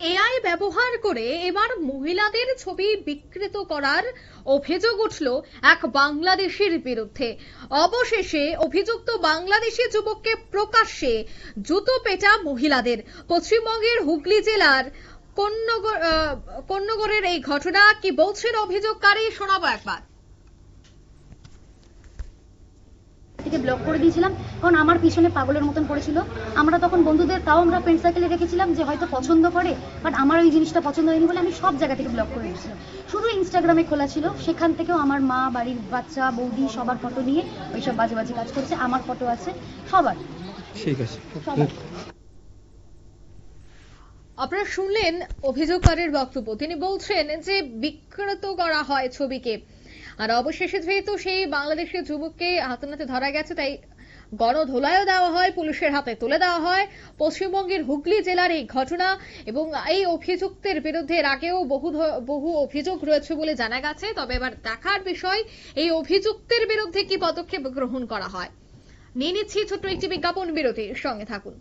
AI ব্যবহার করে এবার মহিলাদের ছবি বিকৃত করার অভিযোগ উঠল এক বাংলাদেশের বিরুদ্ধে। অবশেষে অভিযুক্ত বাংলাদেশি যুবককে প্রকাশ্যে জুতো পেটা মহিলাদের। পশ্চিমবঙ্গের হুগলি জেলার কন্যগরের এই ঘটনা কি বলছেন অভিযোগকারী? শোনাবো একবার। থেকে ব্লক করে দিয়েছিলাম কারণ আমার পিছনে পাগলের মতন পড়েছিল। আমরা তখন বন্ধুদের তাও আমরা ফ্রেন্ড সার্কেলে রেখেছিলাম যে হয়তো পছন্দ করে বাট আমার ওই জিনিসটা পছন্দ হয়নি বলে আমি সব জায়গা থেকে ব্লক করে দিয়েছিলাম। শুধু ইনস্টাগ্রামে খোলা ছিল সেখান থেকেও আমার মা বাড়ির বাচ্চা বৌদি সবার ফটো নিয়ে ওইসব বাজে বাজে কাজ করছে আমার ফটো আছে সবার। ঠিক আছে। সবার। আপনারা শুনলেন অভিযোগকারীর বক্তব্য। তিনি বলছেন যে বিকৃত করা হয় ছবিকে। আর অবশেষে যেহেতু সেই বাংলাদেশের যুবককে হাতে নাতে ধরা গেছে, তাই গণধোলায়ও দেওয়া হয়, পুলিশের হাতে তুলে দেওয়া হয়। পশ্চিমবঙ্গের হুগলি জেলার এই ঘটনা এবং এই অভিযুক্তের বিরুদ্ধে এর আগেও বহু বহু অভিযোগ রয়েছে বলে জানা গেছে। তবে এবার দেখার বিষয়, এই অভিযুক্তের বিরুদ্ধে কি পদক্ষেপ গ্রহণ করা হয়? নিয়ে নিচ্ছি ছোট্ট একটি বিজ্ঞাপন বিরতির সঙ্গে থাকুন।